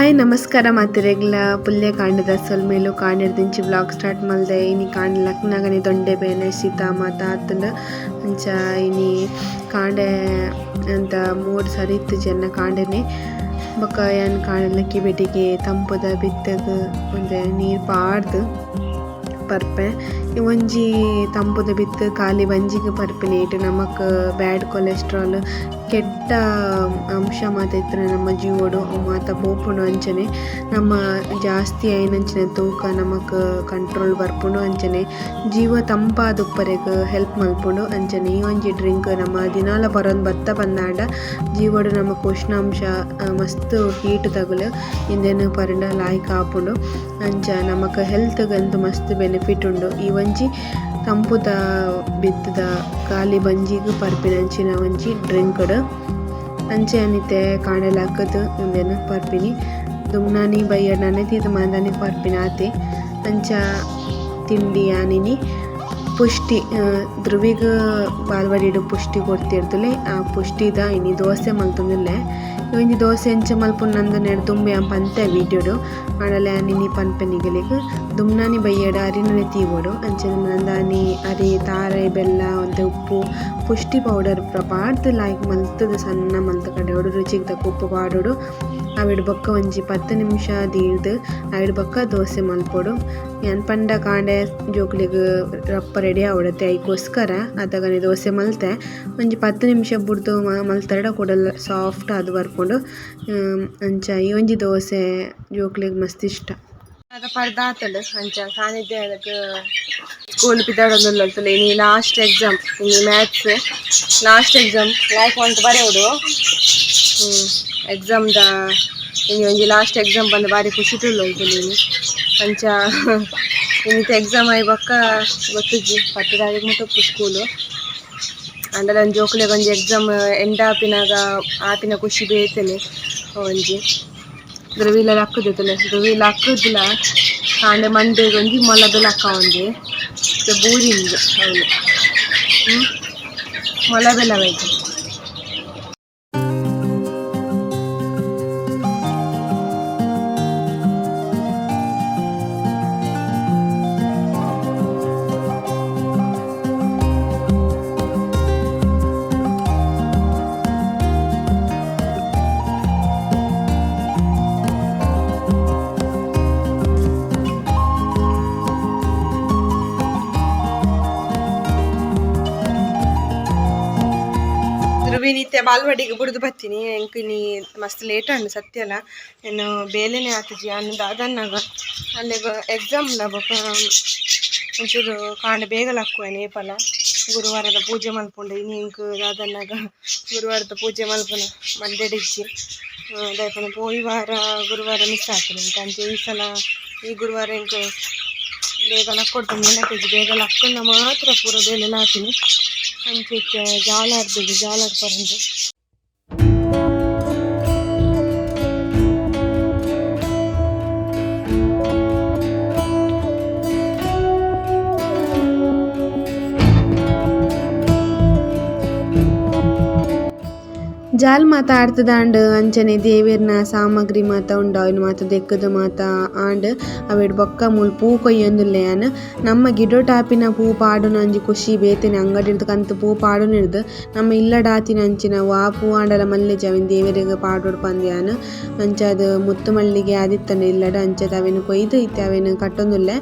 Hi ನಮಸ್ಕಾರ ಮಾತಿರೆಗ್ಲ. ಪುಲ್ಯ ಕಾಂಡದ ಸೊಲ್ಮೇಲು ಕಾಂಡಿರ್ದಿಂಚಿ blog start ಮಲ್ದೆ. ಇನಿ ಕಾಂಡ ಲಕ್ನಾಗನಿ ದೊಂಡೆ ಬೇನೆ ಸೀತಾ ಮಾತ ಆತಂಡ. ಅಂಚ ಇನಿ ಕಾಂಡೆ ಅಂತ ಮೂರು ಸರಿ ಇತ್ತು ಜನ ಕಾಂಡೆನೆ. ಬೊಕ ಕಾಂಡ ಕಾಂಡಲಕ್ಕಿ ಬೆಟ್ಟಿಗೆ ತಂಪುದ, ಬಿತ್ತದ, ಒಂದೆ ನೀರು ಪಾಡ್ದು, ಪರ್ಪೆ. ಒಂಜಿ ತಂಪುದ ಬಿತ್ತು ಖಾಲಿ ಒಂಜಿಗೆ ಪರ್ಪಿನ ಇಟ್ಟು ನಮಕ್ ಬ್ಯಾಡ್ ಕೊಲೆಸ್ಟ್ರಾಲ್ ಕೆಟ್ಟ ಅಂಶ ಮಾತ ಇತ್ತು ನಮ್ಮ ಜೀವಡು ಮಾತ ಪೋಪುಂಡು ಅಂಚನೆ. ನಮ್ಮ ಜಾಸ್ತಿ ಆಯ್ನಂಚಿನ ತೂಕ ನಮಕ್ ಕಂಟ್ರೋಲ್ ಬರ್ಪುಂಡು ಅಂಚನೆ. ಜೀವ ತಂಪಾದ ಉಪ್ಪರೆಗ್ ಹೆಲ್ಪ್ ಮಲ್ಪುಂಡು ಅಂಚನೆ. ಈ ಒಂಜಿ ಡ್ರಿಂಕ್ ನಮ್ಮ ದಿನಾಲ ಬರೋದು ಬತ್ತ ಬಂದಾಡ. ಜೀವಡು ನಮಕ್ ಉಷ್ಣಾಂಶ ಮಸ್ತ್ ಹೀಟ್ ತಗುಲು ಇಂದೇನು ಪರಿಣ ಲಾಯ್ಕ್ ಆಪುಂಡು ಅಂಚ ನಮಕ್ ಹೆಲ್ತ್ಗಂತೂ ಮಸ್ತ್ ಬೆನಿಫಿಟ್ ಉಂಡು. ಈ ಒಂಜಿ ತಂಪುದ ಬಿತ್ತದ ಖಾಲಿ ಬಂಜಿಗ್ ಪರ್ಪಿನಂಚಿನ ಒಂಜಿ ಡ್ರಿಂಕ್ಡ್ ಅಂಚೆ ಅನಿತೆ ಕಾಣಲಾಕದ್ ಉಂದೆನ್ ಪರ್ಪಿನಿ. ದುಮ್ನಾನಿ ಬೈಯಣ್ಣನೇ ತಿದು ಮಾಂದಾನಿ ಪರ್ಪಿನ ಆತೆ. ಅಂಚ ತಿಂಡಿ ಆನಿನಿ. ಪುಷ್ಟಿ ಧ್ರುವಿಗ ಬಾಲ್ವಾಡಿಡ್ ಪುಷ್ಟಿ ಕೊಡ್ತಿರ್ತಲೇ ಆ ಪುಷ್ಟಿದ ಇನಿ ದೋಸೆ ಮಲ್ತೊಂದುಲ್ಲೆ. ಇವಿಂದು ದೋಸೆ ಎಂಚ ಮಲ್ಪುನಂದು ನಂದು ನೆಡ್ದುಂಬೆ ಪಂತೆ ವೀಡಿಯೋಡು. ಆಂಡಲೆ ಪನ್ಪೆ ಪನ್ಪೆನಿಗಲಿಗ್. ದುಮ್ನಾನಿ ಬಯ್ಯಡ ಅರಿನನೆ ತೀವೊಡು ಅಂಚನೆ ನಂದಾನಿ, ಅರಿ, ತಾರೆ, ಬೆಲ್ಲ, ಒಂತೆ ಉಪ್ಪು, ಪುಷ್ಟಿ ಪೌಡರ್, ಪ್ರಪಾಡ್ದು ಲಾಯ್ಕ್ ಮಲ್ತದ ಸಣ್ಣ ಮಲ್ತ ಕಡೆ ಹೊಡು, ರುಚಿಗೆ ತಕ್ಕ ಉಪ್ಪು ಪಾಡೋಡು. ಅವಿಡ್ ಬೊಕ್ಕ ಒಂಜಿ ಪತ್ತು ನಿಮಿಷ ದೀರ್ದು ಅವಿಡ್ ಬೊಕ್ಕ ದೋಸೆ ಮಲ್ಪೊಡು. ಯಾನ್ ಪಂಡ ಕಾಂಡೆ ಜೋಕ್ಲಿಗ್ ರಪ್ಪ ರೆಡಿ ಆವಡತೆ ಐಕೋಸ್ಕರ ಅದಾಗನೆ ದೋಸೆ ಮಲ್ತೆ. ಒಂಜಿ ಪತ್ತು ನಿಮಿಷ ಬುಡ್ದು ಮಲ್ತರಡ ಕೂಡಲ ಸಾಫ್ಟ್ ಆದ್ ಬರ್ಕೊಂಡು ಅಂಚ ಈ ಒಂಜಿ ದೋಸೆ ಜೋಕ್ಲಿಗ್ ಮಸ್ತ್ ಇಷ್ಟ. ಅದ ಪರ್ದಾತಡ್ ಅಂಚ. ಸಾನಿಧ್ಯ ಸ್ಕೂಲ್ ಪಿದಾಡೊಂದುಲ್ಲತ್ತಲೆ ಇನಿ ಲಾಸ್ಟ್ ಎಕ್ಸಾಮ್ ಇನಿ ಮ್ಯಾಥ್ಸ್ ಲಾಸ್ಟ್ ಎಕ್ಸಾಮ್ ಲೈಫ್ ಅಂತ ಬರೆಯೋಡು ಹ್ಮ್. ಎಕ್ಸಾಮ್ದ ಇನಿ ಒಂಜಿ ಲಾಸ್ಟ್ ಎಕ್ಸಾಮ್ ಬಂದು ಬಾರಿ ಖುಷಿ ತುಳ್ಳೊಂದು ನೀನು ಅಂಚ ಇನ್ನಿತ ಎಕ್ಸಾಮ್ ಆಯ್ ಬೊಕ್ಕ ಗೊತ್ತಿಜ್ಜಿ ಪತ್ತು ತಾರೀಕು ಮುಟ್ಟಪ್ಪು ಸ್ಕೂಲು ಅಂಡಲ ಜೋಕುಲೆಗ್ ಒಂಜಿ ಎಕ್ಸಾಮ್ ಎಂಡ್ ಆಪಿನಾಗ ಆಪಿನ ಖುಷಿ ಬೇತನೆ. ಒಂಜಿ. ಧ್ರುವಿಲ ಲಕ್ಕುದಿತ್ತಲೆ ಧ್ರುವಿಲ ಅಕ್ಕುದಿಲ್ಲ ಕಾಂಡೆ ಮಂಡೆಗ್ ಒಂಜಿ ಮೊಲದ ಲಕ್ಕ ಒಂಜಿ ಮತ್ತೆ ಬೂರಿಂದು ಅವಳು ಹ್ಮ್ ಮೊಲ ಬೆಲ್ಲ ಬೇಕು ನಿತ್ಯ ಬಾಲ್ವಾಡಿಗೆ ಬುಡ್ದು ಬರ್ತೀನಿ. ನೀ ಮಸ್ತ್ ಲೇಟ್ ಅಣ್ಣು ಸತ್ಯ ಅಲ್ಲ. ಏನು ಬೇಲೆನೆ ಆತಜಿ ಅನ್ನೋದು ಅದನ್ನಾಗ ಅಲ್ಲಿ ಎಕ್ಸಾಮ್ಲ ಬೊಕ ಒಂಚೂರು ಕಾಂಡ ಬೇಗ ಲಕ್ಕುವೆನೆ ಏಪಲ ಗುರುವಾರದ ಪೂಜೆ ಮಲ್ಪುಂಡು. ಇನ್ನು ಇಂಕ್ ಅದನ್ನಾಗ ಗುರುವಾರದ ಪೂಜೆ ಮಲ್ಪನ. ಮಂಡೆಡಿಜ್ಜಿ ದಯಪನ ಪೋಯಿ ವಾರ ಗುರುವಾರ ಮಿಸ್ ಆಗ್ತದೆ ಇಂಕ ಅಂಚೆ ಈ ಸಲ ಈ ಗುರುವಾರ ಇಂಕ್ ಬೇಗ ಲಕ್ಕೊಡ್ತೀನಿ ನೆನಪಿಜ್ಜಿ ಬೇಗ ಲಕ್ಕಂಡ ಮಾತ್ರ ಪೂರ ಬೇಲೆ ಲಾತೀನಿ ಅಂಚೆ ಜಾಲಾಡ್ದು ಜಾಲಾಡ್ ಪರಂದು ಜಾಲ್ ಮಾತ ಆಡ್ತದಾಂಡ್ ಅಂಚನೆ ದೇವೆರ್ನ ಸಾಮಗ್ರಿ ಮಾತ ಉಂಡು ಅವಿನ ಮಾತ ದೆಕ್ಕದ ಮಾತ ಆಂಡ್ ಅವೆಡ್ ಬೊಕ್ಕ ಮೂಲ್ ಪೂ ಕೊಯ್ಯೊಂದುಲ್ಲೆಯನ್ ನಮ್ಮ ಗಿಡೊಟಾಪಿನ ಪೂ ಪಾಡುನ ಒಂಜಿ ಖುಷಿ ಬೇತೆನೆ ಅಂಗಡಿರ್ದು ಕಂತು ಪೂ ಪಾಡುನಿರ್ದು ನಮ್ಮ ಇಲ್ಲಡಾತಿನ ಅಂಚಿನ ವಾ ಪೂ ಆಂಡಲ ಮಲ್ಲೆಜ ಅವೆನ್ ದೇವೆರೆಗ್ ಪಾಡೋಡು ಪಂದ್ಯಾನ್. ಅಂಚ ಅದು ಮುತ್ತು ಮಲ್ಲಿಗೆ ಆದಿತ್ತಂಡ ಇಲ್ಲಡ ಅಂಚದ ಅವೆನ್ ಕೊಯ್ದು ಇತ್ತೆ ಅವೆನ್ ಕಟ್ಟೊಂದುಲ್ಲೆ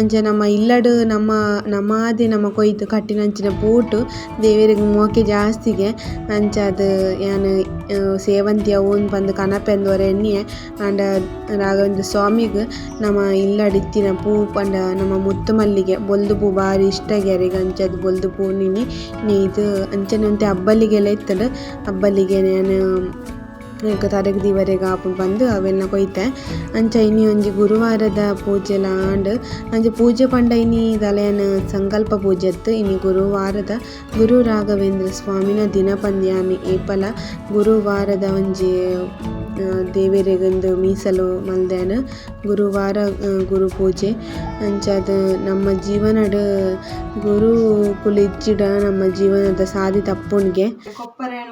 ಅಂಚ ನಮ್ಮ ಇಲ್ಲಡ್ ನಮ್ಮ ನಮಾದೆ ನಮ್ಮ ಕೊಯ್ದು ಕಟ್ಟಿನಂಚಿನ ಪೂಟ್ ದೇವೆರೆಗ್ ಮೋಕೆ ಜಾಸ್ತಿಗೆ. ಅಂಚ ಅದು ಯಾನ್ ಆ, ಸೇವಂತಿ ಬಂದು ಪಂದ್ ಕನಪೆಂದೊರ ಎಣ್ಣೆ ಆಂಡ ರಾಘವೇಂದ್ರ ಸ್ವಾಮಿಗ್ ನಮ್ಮ ಇಲ್ಲಡಿತ್ತಿನ ಪೂ ಪಂಡ ನಮ್ಮ ಮುತ್ತು ಮಲ್ಲಿಗೆ ಬೊಲ್ದು ಪೂ ಬಾರಿ ಇಷ್ಟ ಗ್ಯಾರಿಗೆ ಅಂಚದು ಬೊಲ್ದು ಪೂ ನೀ ಇದು ಅಂಚನೆ ಒಂತೆ ಹಬ್ಬಲಿಗೆಲ್ಲ ಇತ್ತಡ್ ಅಬ್ಬಲಿಗೆ ನಾನು ಈಗ ತರಗ್ ದಿವರೆಗ್ ಆಪು ಬಂದು ಅವೆಲ್ಲ ಕೊಯ್ತೆ. ಅಂಚ ಇನಿ ಒಂಜಿ ಗುರುವಾರದ ಪೂಜೆಲ ಆಂಡ್ ಅಂಚ ಪೂಜೆ ಪಂಡ ಇನಿ ದಲೆಯನ ಸಂಕಲ್ಪ ಪೂಜೆ ಇತ್ತು ಇನಿ ಗುರುವಾರದ ಗುರು ರಾಘವೇಂದ್ರ ಸ್ವಾಮಿನ ದಿನ ಪಂದ್ಯಾನಿ ಏಪಲ ಗುರುವಾರದ ಒಂಜಿ ದೇವೆರೆಗೊಂದು ಮೀಸಲು ಮಲ್ದೇನ ಗುರುವಾರ ಗುರು ಪೂಜೆ. ಅಂಚಾದ್ ನಮ್ಮ ಜೀವನದ ಗುರು ಕುಲಿಜ್ಜಿಡ ನಮ್ಮ ಜೀವನದ ಸಾದಿ ತಪ್ಪುಣ್ಗೆ.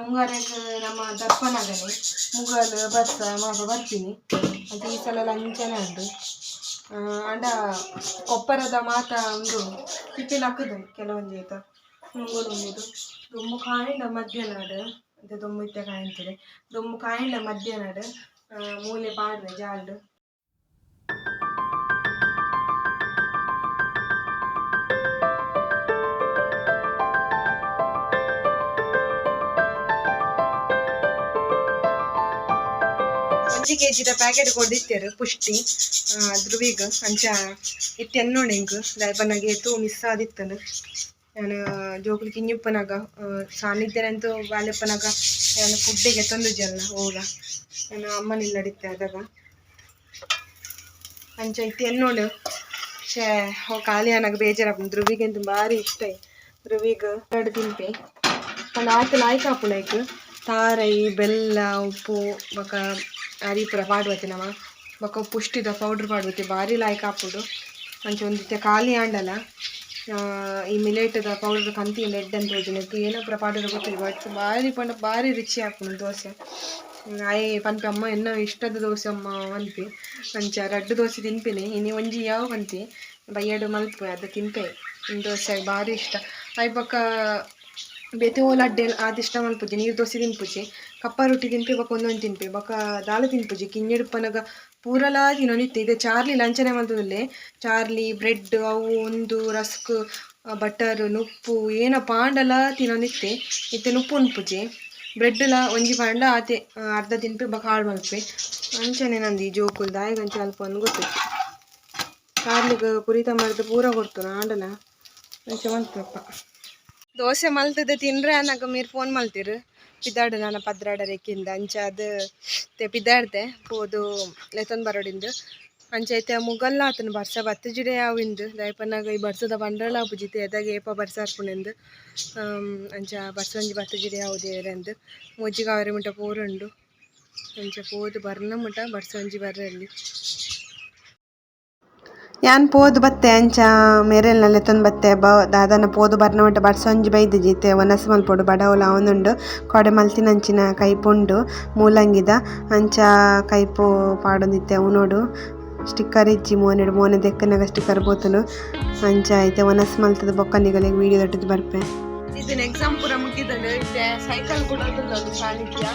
ಉಂಗಾರೆಗ್ ನಮ್ಮ ದಪ್ಪನಗನೆ ಮುಗಲ್ ಬಸ್ಸ ಮಾಪ ಬರ್ತೀನಿ. ಅಂತ ಈ ಸಲ ಲಂಚನೆ ಉಂಟು. ಅಂಡ ಕೊಪ್ಪರದ ಮಾತ ಒಂದು ತಿಪ್ಪಿಲಕ್ಕದು ಕೆಲವೊಂದು ಈತ ಮುಂಗೋಡು ಒಂದು ದೊಮ್ಮು ಕಾಯಿಂಡ ಮಧ್ಯಾಹ್ನಡ್ ಅಂತ ದೊಮ್ಮು ಇತ್ತೆ ಕಾಯಿಂತಿದೆ. ದೊಮ್ಮು ಕಾಯಿಂಡ ಮಧ್ಯಾಹ್ನಡ್ ಆ, ಮೂಲೆ ಪಾಡ್ದೆ ಜಾಲ್ಡ್. ಒಂಜಿ ಕೆ ಜಿದ ಪ್ಯಾಕೆಟ್ ಕೊಡಿತ್ತೇರು ಪುಷ್ಟಿ ಧ್ರುವಿಗ್, ಅಂಚ ಇತ್ತೆ ಎನ್ನೋಣೆಂಗ್ ದಾಯಪನಗೆ ತೂ ಮಿಸ್ ಆದಿತ್ತನು ನಾನು ಜೋಕುಲು ಕಿಂಜಿಪ್ಪನಾಗ ಸಾನಿಧ್ಯನಂತೂ ಬಾಲ್ಯಪ್ಪನಾಗ ನಾನು ಫುಡ್ಡಿಗೆ ತಂದುಜಲ್ಲ ಹೋಗ. ನಾನು ಅಮ್ಮನಿಲ್ಲ ಅಡಿತ್ತೆ ಅದಾಗ ಅಂಚ ಇತ್ತೆ ಎನ್ನೋಡು ಶೇ ಹೋ ಖಾಲಿ ನನಗೆ ಧ್ರುವಿಗೆ ಅಂತ ಭಾರಿ ಇಷ್ಟ ಧ್ರುವಿಗ್ ಎರಡು ತಿಂಪೆ ಒಂದು ಆಯ್ತು ಲಾಯ್ಕ ಆಪುಣೈಕ್ ತಾರೈ, ಬೆಲ್ಲ, ಉಪ್ಪು, ಬೊಕ ಅರಿಪುರ ಪಾಡ್ವತಿ ನಮ ಬೊಕ್ಕ ಪುಷ್ಟಿದ ಪೌಡ್ರ್ ಪಾಡ್ವತಿ ಭಾರಿ ಲಾಯ್ಕ ಆಪುಡು ಅಂಚ ಒಂದಿತ್ತೆ ಖಾಲಿ ಆಂಡಲ ಈ ಮಿಲೇಟದ ಪೌಡ್ರ್ ಕಂತಿ ಲೆಡ್ ಅಂತ ಏನೋ ಪುರ ಪಾಡ್ರು ಗೊತ್ತಿಲ್ಲ ಬಟ್ ಭಾರಿ ಪಂಡ, ಭಾರಿ ರುಚಿ ಆಪುಂಡು ದೋಸೆ. ಆಯ್ ಪನ್ಪೆ ಅಮ್ಮ ಎನ್ನ ಇಷ್ಟದ ದೋಸೆ ಅಮ್ಮ ಅನ್ಪಿ ಅಂಚ ರಡ್ಡು ದೋಸೆ ತಿನ್ಪಿನಿ. ಇನಿ ಒಂಜಿ ಯಾವ ಪಂತಿ ಬೈಯಡು ಮಲ್ಪ ಅದು ತಿನ್ಪೆ. ದೋಸೆ ಭಾರಿ ಇಷ್ಟ. ಅಯ್ಯ ಬೊಕ ಬೇತೆ ಓಲ ಅಡ್ಡೆ ಆದಿಷ್ಟ ಮಲ್ಪುಜಿ ನೀರು ದೋಸೆ ತಿನ್ಪುಜಿ ಕಪ್ಪ ರೊಟ್ಟಿ ತಿನ್ಪೆ ಬಕ್ಕ ಒಂದೊಂದು ತಿನ್ಪೆ ಬಕ ದಾಲ್ ತಿನ್ಪುಜಿ ಕಿಂಜೆಡುಪ್ಪನಗ ಪೂರಲ ತಿನ್ನೊನಿತ್ತೆ ಇದೆ ಚಾರ್ಲಿ ಲಂಚನೆ ಮಲ್ತದಲ್ಲೇ ಚಾರ್ಲಿ, ಬ್ರೆಡ್, ಅವು ಒಂದು ರಸ್ಕ್ ಬಟರ್ ನುಪ್ಪು, ಏನ ಪಾಂಡಲ ತಿನ್ನೊನಿತ್ತೆ ಇತ್ತೆ ನುಪ್ಪು ಉನ್ಪುಜಿ ಬ್ರೆಡ್ಲ ಒಂಜಿ ಪಾಂಡ, ಆತೆ, ಅರ್ಧ ತಿನ್ಪಿ ಬಕ ಹಾಳು ಮಲ್ಪೆ ಅಂಚನೆ ನಂದು ಈ ಜೋಕುಲ್ ದಾಯಗಂಚ ಅಲ್ಪ ಒಂದು ಗೊತ್ತು ಚಾರ್ಲಿಗೆ ಪುರಿತ ಮಾಡಿದ ಪೂರ ಕೊಡ್ತು ಆಂಡಲ? ಅಂಚೆ ಮಲ್ಪಪ್ಪ ದೋಸೆ ಮಲ್ತದ ತಿನ್ರೆ ಅನ್ನಕ ಮೀರ್ ಫೋನ್ ಮಲ್ತಿರು. ಪಿದಾಡು ನಾನು ಪದ್ರಾಡ ರೆಕ್ಕಿಂದ ಅಂಚ ಅದು ತೆ ಪಿದಾಡ್ದೆ ಪೋದು ಲೆತೊಂದು ಬರೋಡಿಂದು. ಅಂಚ ಐತೆ ಮುಗಲ್ಲ, ಆತನ ಬರ್ಸ ಬತ್ತ ಜಿಡೆ ಯಾವಿಂದು ದಯಪನ್ನಾಗ ಈ ಬರ್ಸದ ಬಂಡಳ ಪುಜಿತೆ, ಎದಾಗ ಏಪ ಬರ್ಸ ಹಾರ್ಪುಣೆಂದು ಅಂಚ ಬರ್ಸಂಜಿ ಬತ್ತ ಜಿಡೆ ಯಾವುದೇ ಅಂದು ಮೊಜ್ಜಿಗೆ ಅವರೆ ಮುಟ ಪೂರುಂಡು. ಅಂಚ ಪೋದು ಬರ್ನ ಮುಟ ಬರ್ಸಂಜಿ ಬರ್ರಲ್ಲಿ. ಯಾನ್ ಪೋದು ಬತ್ತೆ, ಅಂಚ ಮೇರೆಲ್ನಲ್ಲಿ ತಂದು ಬತ್ತೆ ಬ, ದಾದನ ಪೋದು ಬರ್ನ ಮಟ್ಟ ಬರ್ಸೊಂಜಿ ಬೈದು ಜೀತೆ ಒನಸ್ ಮಲ್ಪೊಡು ಬಡವಲ ಅವನುಂಡು ಕೊಡೆ ಮಲ್ತಿನಂಚಿನ ಕೈಪುಂಡು ಮೂಲಂಗಿದ. ಅಂಚ ಕೈಪು ಪಾಡೊಂದಿತ್ತೆ ಅವನೋಡು ಸ್ಟಿಕ್ಕರ್ ಇಜ್ಜಿ ಮೋನೆಡು. ಮೋನೆ ದೆಕ್ಕನಾಗ ಸ್ಟಿಕ್ಕರ್ ಬೋತುಂಡು ಅಂಚ ಐತೆ. ಒನಸ್ ಮಲ್ತದ ಬೊಕ್ಕನಿಗಳಿಗೆ ವೀಡಿಯೋ ದೊಡ್ಡದು ಬರ್ಪೆ. ಇದನ್ನ ಎಕ್ಸಾಮ್ ಪೂರ ಸೈಕಲ್ ಕೂಡ ಸಾಲಿದ್ಯಾ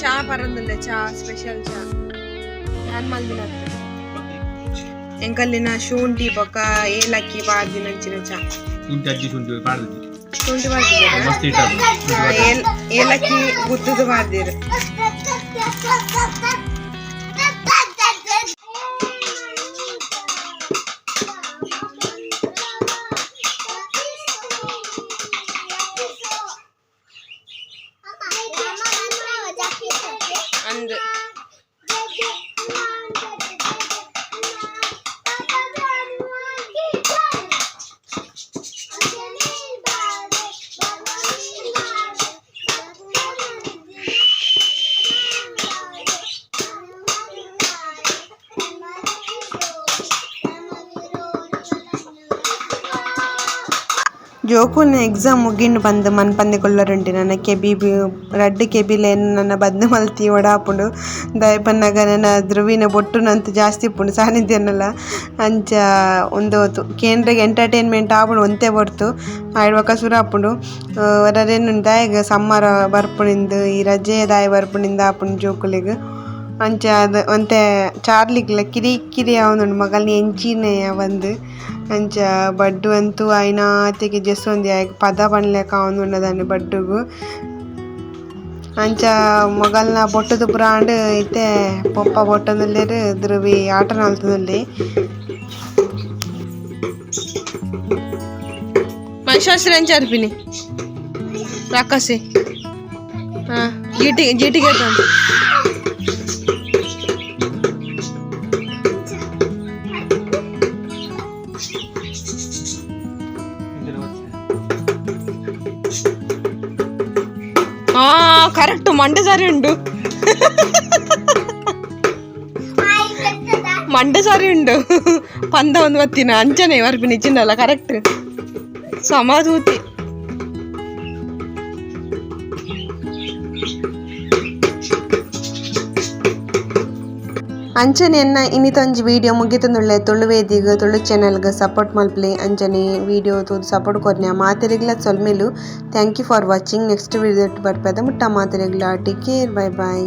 ಚಾ ಬರಂದಿಲ್ಲ ಚಾ ಸ್ಪೆಷಲ್ ಚಾ ಯಾನ್ ಮಲ್ದಿನ ಎಂಕಲ್ಲಿನ ಶುಂಠಿ ಬೊಕ್ಕ ಏಲಕ್ಕಿ ಬಾರ್ದಿನ ಹಂಚಿನ ಚಾ ಶುಂಠಿ ಅಜ್ಜಿ ಶುಂಠಿ ಪಾಡ್ದು ಶುಂಠಿ ಬಾರ್ದಿರ ಮಸ್ತ್ ಇಟ್ಟ ಏಲಕ್ಕಿ ಗುದ್ದದು ಬಾರ್ದಿರ ಜೋಕುಲ್ನ ಎಕ್ಸಾಮ್ ಮುಗಿಂಡು ಬಂದು ಮನ್ ಪಂದೆ ಕೊಲ್ಲರುಂಡು ನನ್ನ ಕೆಬಿ ರಡ್ಡ್ ಕೆಬಿಲೆ ನನ್ನ ಬದ್ನ ಮಲ್ತಿ ಒಡಾಪುಂಡು. ದಯಪನ್ನಾಗ ನನ್ನ ಧ್ರುವಿನ ಬೊಟ್ಟುನಂತೂ ಜಾಸ್ತಿ ಇಪ್ಪುಂಡು ಸಾನಿಧ್ಯನಲ್ಲ, ಅಂಚ ಒಂದು ಕೇಂದ್ರಗೆ ಎಂಟರ್ಟೈನ್ಮೆಂಟ್ ಆಪುಂಡು ಒಂತೆ ಬರ್ತು ಆಯ್ಡ್ ಬೊಕ ಸುರ ಆಪುಂಡು ವರರೇನು ದಾಯಗ ಸಮ್ಮರ ಬರ್ಪುನಿಂದು ಈ ರಜೆ ದಾಯ ಬರ್ಪುಣಿಂದ ಆಪುಂಡು ಜೋಕುಲೆಗ್. ಅಂಚ ಅದು ಒಂತೆ ಚಾರ್ಲಿಗ್ಲ ಕಿರಿ ಕಿರಿ ಅವನು ಮಗಲ್ನ ಎಂಚಿನ ಅವಂದು ಅಂಚ ಬಡ್ಡು ಅಂತೂ ಐನಾತಿಗೆ ಜೆಸ್ಸೊಂದಿ ಆಯ್ಕೆ ಪದ ಪನ್ಲೆಕ ಆವೊಂದುಂಡದಾಂಡು ಬಡ್ಡುಗು ಅಂಚ ಮೊಗಲ್ನ ಬೊಟ್ಟದು ಪುರಾಂಡ್ ಇತ್ತೆ ಪೊಪ್ಪ ಬೊಟ್ಟೊಂದುಲ್ಲೆರ್ ಧ್ರುವಿ ಆಟ ನಲ್ತುದುಲ್ಲೆ ಮೈಶಾಸ್ತ್ರ ಎಂಚ ಅರ್ಪಿನಿ ರಾಕಸಿ ಹಾ ಜೀಟಿ ಜೀಟಿಗೆ కరెక్ట్ మండసారి ఉండు మండసారి ఉండు పంతొమ్మిది వత్తిన అంచనే వరకు నిచ్చిండ అలా కరెక్ట్ సమాధూతి. ಅಂಚನೆಯನ್ನ ಇನ್ನಿತೊಂಜಿ ವಿಡಿಯೋ ಮುಗಿತಂದುಳ್ಳೆ ತುಳು ವೇದಿಗ್ ತುಳು ಚಾನೆಲ್ಗ್ ಸಪೋರ್ಟ್ ಮಲ್ಪಲೆ ಅಂಚನೆ ವಿಡಿಯೋ ತೂದು ಸಪೋರ್ಟ್ ಕೊರ್ನ ಮಾತೆರೆಗ್ಲ ಸೊಲ್ಮೆಲು. Thank you for watching next video ಬರ್ಪದ ಮುಟ್ಟ ಮಾತೆರೆಗ್ಲ. Take care bye bye